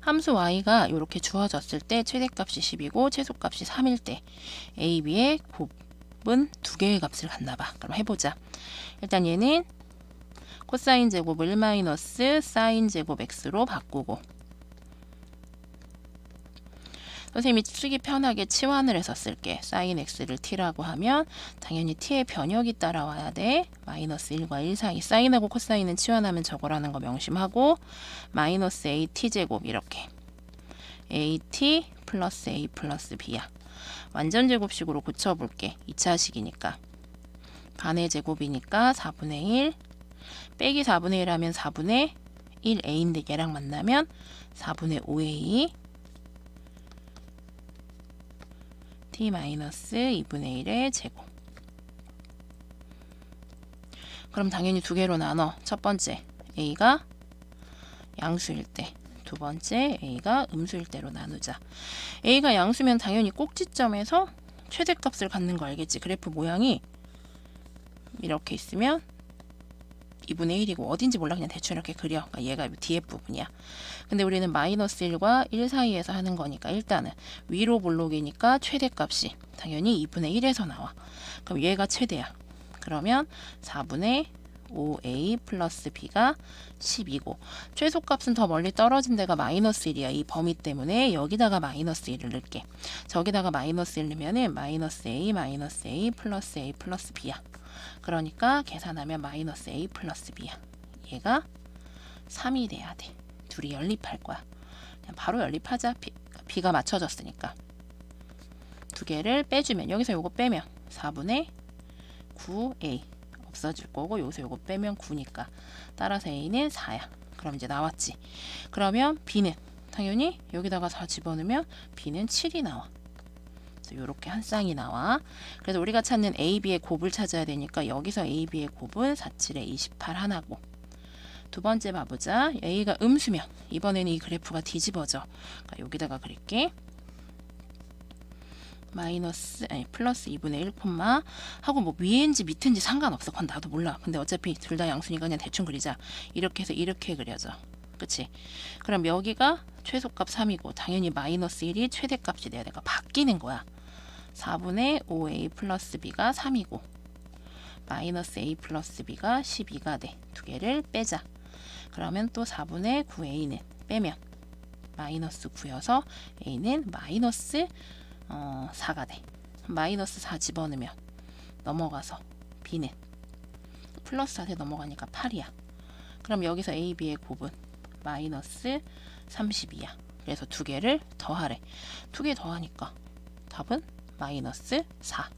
함수 y가 이렇게 주어졌을 때 최대값이 10이고 최소값이 3일 때 a, b의 곱은 두 개의 값을 갖나 봐. 그럼 해보자. 일단 얘는 코사인 제곱 1 마이너스 사인 제곱 x로 바꾸고 선생님이 쓰기 편하게 치환을 해서 쓸게. 사인 x를 t라고 하면 당연히 t의 변역이 따라와야 돼. 마이너스 1과 1 사이. 사인하고 코사인은 치환하면 저거라는 거 명심하고 마이너스 at 제곱 이렇게 at 플러스 a 플러스 b야. 완전 제곱식으로 고쳐볼게. 2차식이니까. 반의 제곱이니까 4분의 1 빼기 4분의 1 하면 4분의 1a인데 얘랑 만나면 4분의 5a t 마이너스 2분의 1의 제곱. 그럼 당연히 두 개로 나눠. 첫 번째 a가 양수일 때, 두 번째 a가 음수일 때로 나누자. a가 양수면 당연히 꼭지점에서 최대값을 갖는 거 알겠지? 그래프 모양이 이렇게 있으면 2분의 1이고 어딘지 몰라 그냥 대충 이렇게 그려. 그러니까 얘가 뒤에 부분이야. 근데 우리는 마이너스 1과 1 사이에서 하는 거니까 일단은 위로 볼록이니까 최대값이 당연히 2분의 1에서 나와. 그럼 얘가 최대야. 그러면 4분의 5a 플러스 b가 10이고 최소값은 더 멀리 떨어진 데가 마이너스 1이야. 이 범위 때문에 여기다가 마이너스 1을 넣을게. 저기다가 마이너스 1 넣으면은 마이너스 a 마이너스 a 플러스 a 플러스 b야. 그러니까 계산하면 마이너스 a 플러스 b야. 얘가 3이 돼야 돼. 둘이 연립할 거야. 그냥 바로 연립하자. B, b가 맞춰졌으니까. 두 개를 빼주면 여기서 요거 빼면 4분의 9a 없어질 거고 여기서 요거 빼면 9니까 따라서 a는 4야. 그럼 이제 나왔지. 그러면 b는 당연히 여기다가 4 집어넣으면 b는 7이 나와. 이렇게 한 쌍이 나와. 그래서 우리가 찾는 A, B의 곱을 찾아야 되니까 여기서 A, B의 곱은 4, 7에 28 하나고 두 번째 봐보자. A가 음수면 이번에는 이 그래프가 뒤집어져. 그러니까 여기다가 그릴게. 마이너스 아니 플러스 2분의 1 콤마 하고 뭐 위인지 밑인지 상관없어. 그건 나도 몰라. 근데 어차피 둘 다 양수니까 그냥 대충 그리자. 이렇게 해서 이렇게 그려져. 그치? 그럼 여기가 최소값 3이고 당연히 마이너스 1이 최대값이 돼야 되니까 바뀌는 거야. 4분의 5a 플러스 b가 3이고 마이너스 a 플러스 b가 12가 돼. 두 개를 빼자. 그러면 또 4분의 9a는 빼면 마이너스 9여서 a는 마이너스 어, 4가 돼. 마이너스 4 집어넣으면 넘어가서 b는 플러스 4에 넘어가니까 8이야. 그럼 여기서 a, b의 곱은 마이너스 32야. 그래서 두 개를 더하래. 두 개 더하니까 답은 마이너스 4.